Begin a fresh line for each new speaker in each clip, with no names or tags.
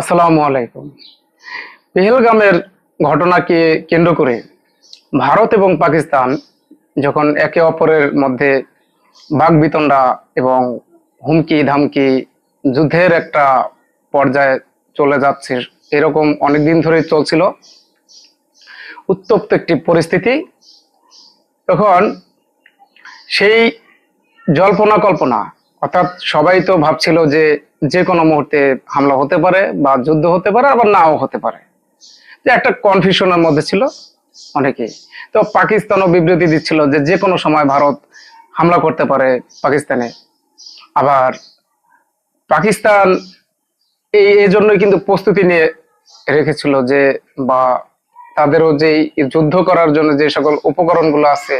আসসালামু আলাইকুম পেহেলগামের ঘটনাকে কেন্দ্র করে ভারত এবং পাকিস্তান যখন একে অপরের মধ্যে বাঘবিতণ্ডা এবং হুমকি ধামকি যুদ্ধের একটা পর্যায়ে চলে যাচ্ছে এরকম অনেকদিন ধরে চলছিল উত্তপ্ত একটি পরিস্থিতি তখন সেই জল্পনা কল্পনা অর্থাৎ সবাই তো ভাবছিল যে যে কোনো মুহূর্তে হামলা হতে পারে বা যুদ্ধ হতে পারে আবার নাও হতে পারে যে একটা কনফিউশনের মধ্যে ছিল অনেকেই তো পাকিস্তানও বিবৃতি দিচ্ছিল যে যে কোনো সময় ভারত হামলা করতে পারে পাকিস্তানে আবার পাকিস্তান এই এই জন্যই কিন্তু প্রস্তুতি নিয়ে রেখেছিল যে বা তাদেরও যে যুদ্ধ করার জন্য যে সকল উপকরণগুলো আছে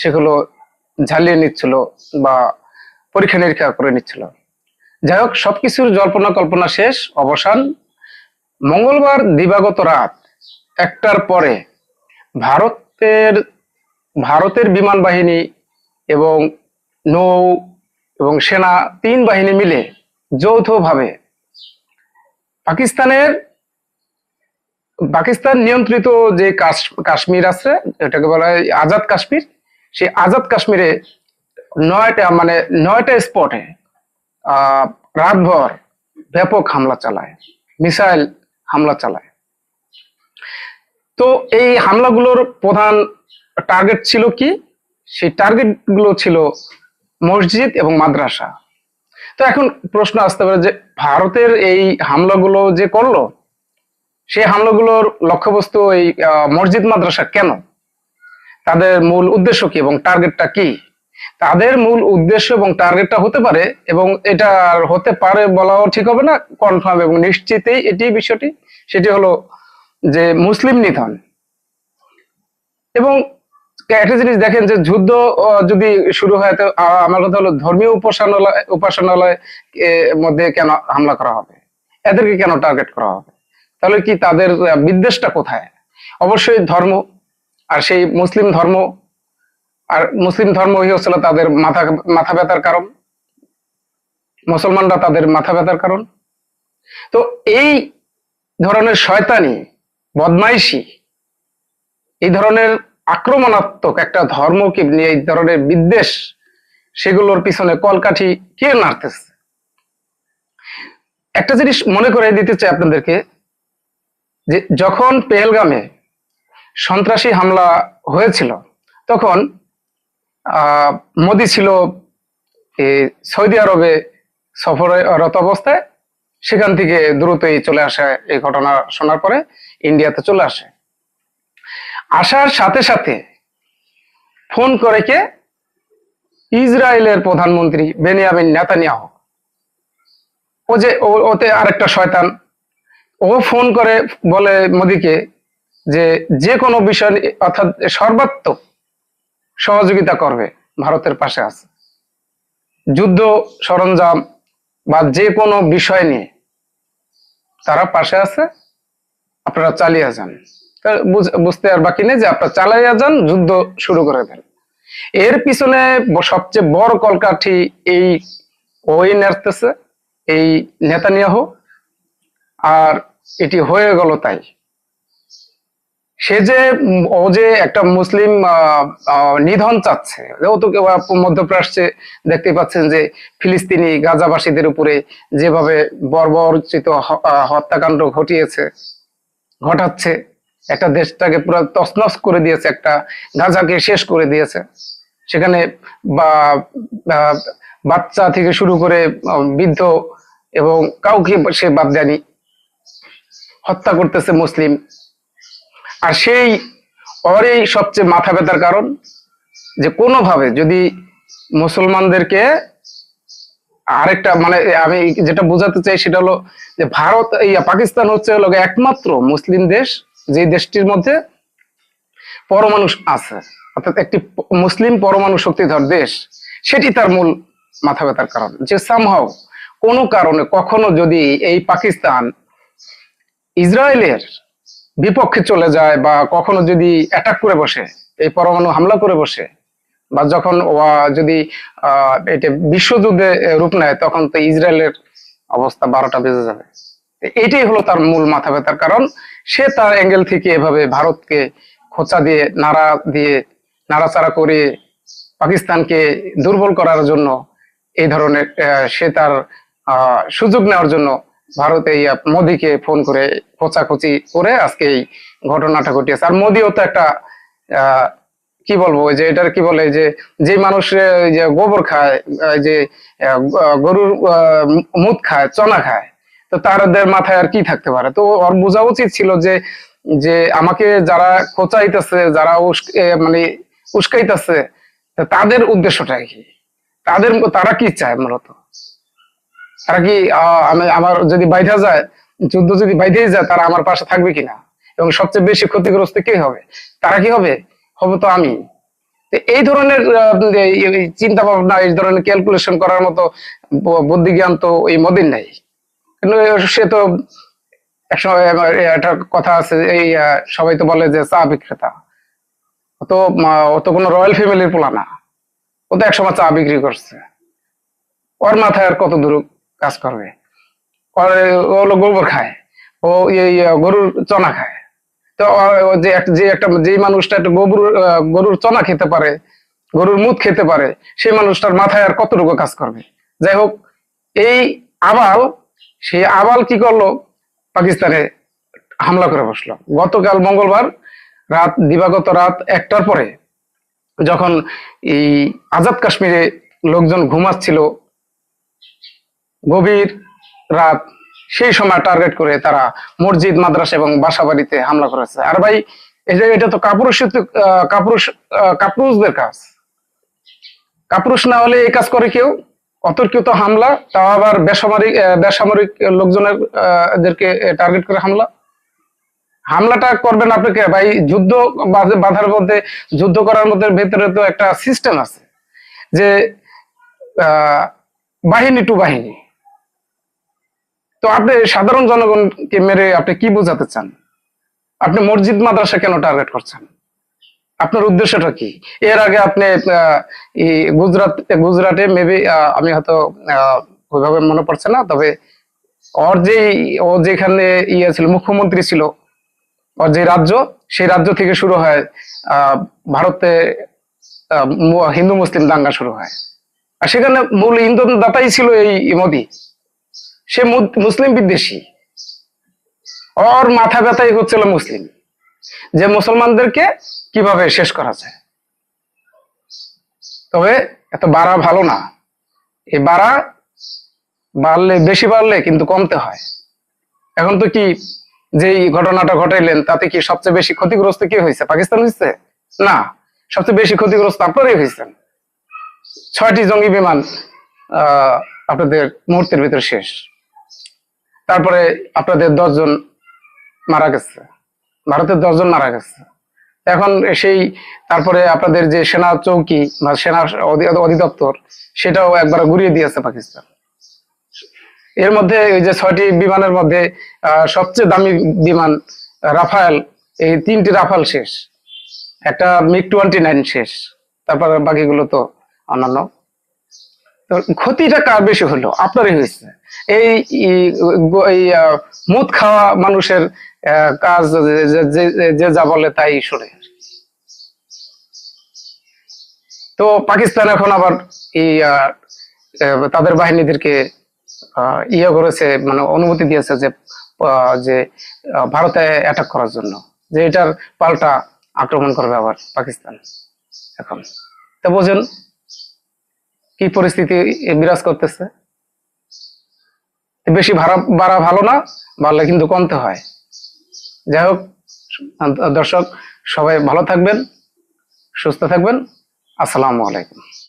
সেগুলো ঝালিয়ে নিচ্ছিল বা পরীক্ষা নিরীক্ষা করে নিচ্ছিল যাই হোক সবকিছুর জল্পনা কল্পনা শেষ অবসান মঙ্গলবার দিবাগত রাত একটার পরে ভারতের ভারতের বিমান বাহিনী এবং নৌ এবং সেনা তিন বাহিনী মিলে যৌথভাবে পাকিস্তানের পাকিস্তান নিয়ন্ত্রিত যে কাশ্মীর আছে এটাকে বলা হয় আজাদ কাশ্মীর সেই আজাদ কাশ্মীরে নয়টা মানে নয়টা স্পটে রাতভর ব্যাপক হামলা চালায় মিসাইল হামলা চালায় তো এই হামলাগুলোর প্রধান টার্গেট ছিল কি সেই টার্গেটগুলো ছিল মসজিদ এবং মাদ্রাসা তো এখন প্রশ্ন আসতে পারে যে ভারতের এই হামলাগুলো যে করলো সেই হামলাগুলোর লক্ষ্যবস্তু এই মসজিদ মাদ্রাসা কেন তাদের মূল উদ্দেশ্য কি এবং টার্গেটটা কি তাদের মূল উদ্দেশ্য এবং টার্গেটটা হতে পারে এবং এটা হতে পারে বলাও ঠিক হবে না কনফার্ম এবং নিশ্চিতই এটি বিষয়টি সেটি হলো যে মুসলিম নিধন এবং একটা জিনিস দেখেন যে যুদ্ধ যদি শুরু হয় তো আমার কথা হলো ধর্মীয় উপাসনালয় উপাসনালয় মধ্যে কেন হামলা করা হবে এদেরকে কেন টার্গেট করা হবে তাহলে কি তাদের বিদ্বেষটা কোথায় অবশ্যই ধর্ম আর সেই মুসলিম ধর্ম আর মুসলিম ধর্মই হচ্ছিল তাদের মাথা মাথা ব্যথার কারণ মুসলমানরা তাদের মাথা ব্যথার কারণ তো এই ধরনের শয়তানি বদমাইশি এই ধরনের আক্রমণাত্মক একটা ধর্মকে নিয়ে এই ধরনের বিদ্বেষ সেগুলোর পিছনে কলকাঠি কে নাড়তেছে একটা জিনিস মনে করে দিতে চাই আপনাদেরকে যে যখন পেহেলগামে সন্ত্রাসী হামলা হয়েছিল তখন মোদি ছিল সৌদি আরবে রত অবস্থায় সেখান থেকে দ্রুতই চলে আসে এই ঘটনা শোনার পরে ইন্ডিয়াতে চলে আসে আসার সাথে সাথে ফোন করে কে ইসরায়েলের প্রধানমন্ত্রী বেনিয়ামিন নেতানিয়াহ ও যে ওতে আরেকটা শয়তান ও ফোন করে বলে মোদিকে যে যে কোনো বিষয় অর্থাৎ সর্বাত্মক সহযোগিতা করবে ভারতের পাশে আছে যুদ্ধ সরঞ্জাম বা যে কোনো বিষয় নিয়ে তারা পাশে আছে আপনারা চালিয়ে যান বুঝতে আর বাকি নেই যে আপনারা চালাইয়া যান যুদ্ধ শুরু করে দেন এর পিছনে সবচেয়ে বড় কলকাঠি এই ওই নাড়তেছে এই নেতানিয়াহ আর এটি হয়ে গেল তাই সে যে ও যে একটা মুসলিম নিধন চাচ্ছে ও তো মধ্যপ্রাচ্যে দেখতে পাচ্ছেন যে ফিলিস্তিনি গাজাবাসীদের উপরে যেভাবে বর্বরচিত হত্যাকাণ্ড ঘটিয়েছে ঘটাচ্ছে একটা দেশটাকে পুরো তসনস করে দিয়েছে একটা গাজাকে শেষ করে দিয়েছে সেখানে বা বাচ্চা থেকে শুরু করে বৃদ্ধ এবং কাউকে সে বাদ দেয়নি হত্যা করতেছে মুসলিম আর সেই অরই সবচেয়ে মাথা ব্যথার কারণ যে কোনোভাবে যদি মুসলমানদেরকে আরেকটা মানে আমি যেটা বোঝাতে চাই সেটা হলো যে ভারত এই পাকিস্তান হচ্ছে হলো একমাত্র মুসলিম দেশ যে দেশটির মধ্যে পরমাণু আছে অর্থাৎ একটি মুসলিম পরমাণু শক্তিধর দেশ সেটি তার মূল মাথা ব্যথার কারণ যে সামহাও কোনো কারণে কখনো যদি এই পাকিস্তান ইসরায়েলের বিপক্ষে চলে যায় বা কখনো যদি অ্যাটাক করে বসে এই পরমাণু হামলা করে বসে বা যখন যদি এটা বিশ্বযুদ্ধে রূপ নেয় তখন তো ইসরায়েলের অবস্থা বারোটা বেজে যাবে এটাই হলো তার মূল মাথা ব্যথার কারণ সে তার অ্যাঙ্গেল থেকে এভাবে ভারতকে খোঁচা দিয়ে নাড়া দিয়ে নাড়াচাড়া করে পাকিস্তানকে দুর্বল করার জন্য এই ধরনের সে তার সুযোগ নেওয়ার জন্য ভারতে মোদিকে ফোন করে খোঁচাখুচি করে আজকে এই ঘটনাটা ঘটিয়েছে আর মোদিও তো একটা কি বলবো যে এটার কি বলে যে যে মানুষ যে গোবর খায় যে গরুর মুদ খায় চনা খায় তো তাদের মাথায় আর কি থাকতে পারে তো ওর বোঝা উচিত ছিল যে যে আমাকে যারা খোঁচাইতেছে যারা মানে উস্কাইতেছে তাদের উদ্দেশ্যটা কি তাদের তারা কি চায় মূলত তারা কি আমার যদি বাইধা যায় যুদ্ধ যদি বাইধেই যায় তারা আমার পাশে থাকবে কিনা এবং সবচেয়ে বেশি ক্ষতিগ্রস্ত কে হবে তারা কি হবে হবে তো আমি এই ধরনের চিন্তা ভাবনা এই ধরনের ক্যালকুলেশন করার মতো বুদ্ধি জ্ঞান তো এই মদিন নাই সে তো একটা কথা আছে এই সবাই তো বলে যে চা বিক্রেতা তো ও তো কোনো রয়্যাল ফ্যামিলির পোলা না ও তো একসময় চা বিক্রি করছে ওর মাথায় আর কত দূর কাজ করবে ওগুলো গোবর খায় ও ইয়ে, ইয়ে, গরুর চনা খায় তো যে যে একটা যে মানুষটা একটা গোবর গরুর চনা খেতে পারে গরুর মুদ খেতে পারে সেই মানুষটার মাথায় আর কতটুকু কাজ করবে যাই হোক এই আবাল সেই আবাল কি করলো পাকিস্তানে হামলা করে বসলো গতকাল মঙ্গলবার রাত দিবাগত রাত একটার পরে যখন এই আজাদ কাশ্মীরে লোকজন ঘুমাচ্ছিল গভীর রাত সেই সময় টার্গেট করে তারা মসজিদ মাদ্রাসা এবং বাসা বাড়িতে হামলা করেছে আর ভাই এটা তো কাপুরুষ কাপুরুষ কাপুরুষদের কাজ কাপুরুষ না হলে এই কাজ করে কেউ অতর্কিত হামলা তাও আবার বেসামরিক বেসামরিক লোকজনের এদেরকে টার্গেট করে হামলা হামলাটা করবেন আপনাকে ভাই যুদ্ধ বাধার মধ্যে যুদ্ধ করার মধ্যে ভেতরে তো একটা সিস্টেম আছে যে বাহিনী টু বাহিনী তো আপনি সাধারণ জনগণকে মেরে আপনি কি বোঝাতে চান আপনি মসজিদ মাদ্রাসা কেন টার্গেট করছেন আপনার উদ্দেশ্যটা কি এর আগে আপনি গুজরাট গুজরাটে মেবি আমি হয়তো ওইভাবে মনে পড়ছে না তবে ওর যে ও যেখানে ইয়ে ছিল মুখ্যমন্ত্রী ছিল ওর যে রাজ্য সেই রাজ্য থেকে শুরু হয় ভারতে হিন্দু মুসলিম দাঙ্গা শুরু হয় আর সেখানে মূল ইন্ধন দাতাই ছিল এই মোদী সে মুসলিম বিদ্বেষী ওর মাথা ব্যথাই হচ্ছিল মুসলিম যে মুসলমানদেরকে কিভাবে শেষ করা যায় তবে এত বাড়া ভালো না এই বাড়া বাড়লে বেশি বাড়লে কিন্তু কমতে হয় এখন তো কি যে ঘটনাটা ঘটাইলেন তাতে কি সবচেয়ে বেশি ক্ষতিগ্রস্ত কি হয়েছে পাকিস্তান হয়েছে না সবচেয়ে বেশি ক্ষতিগ্রস্ত আপনারাই হয়েছেন ছয়টি জঙ্গি বিমান আহ আপনাদের মুহূর্তের ভিতরে শেষ তারপরে আপনাদের দশজন মারা গেছে ভারতের দশজন মারা গেছে এখন সেই তারপরে আপনাদের যে সেনা চৌকি বা সেনা অধিদপ্তর সেটাও একবার ঘুরিয়ে দিয়েছে পাকিস্তান এর মধ্যে ওই যে ছয়টি বিমানের মধ্যে সবচেয়ে দামি বিমান রাফায়েল এই তিনটি রাফাল শেষ একটা মিগ টোয়েন্টি নাইন শেষ তারপর বাকিগুলো তো অন্যান্য ক্ষতিটা কার বেশি হলো আপনারই হয়েছে এই মুদ খাওয়া মানুষের কাজ যে যা বলে তাই শুনে তো পাকিস্তান এখন আবার তাদের বাহিনীদেরকে ইয়ে করেছে মানে অনুমতি দিয়েছে যে যে ভারতে অ্যাটাক করার জন্য যে এটার পাল্টা আক্রমণ করবে আবার পাকিস্তান এখন তো বোঝেন কি পরিস্থিতি বিরাজ করতেছে বেশি ভাড়া বাড়া ভালো না বাড়লে কিন্তু কমতে হয় যাই হোক দর্শক সবাই ভালো থাকবেন সুস্থ থাকবেন আসসালামু আলাইকুম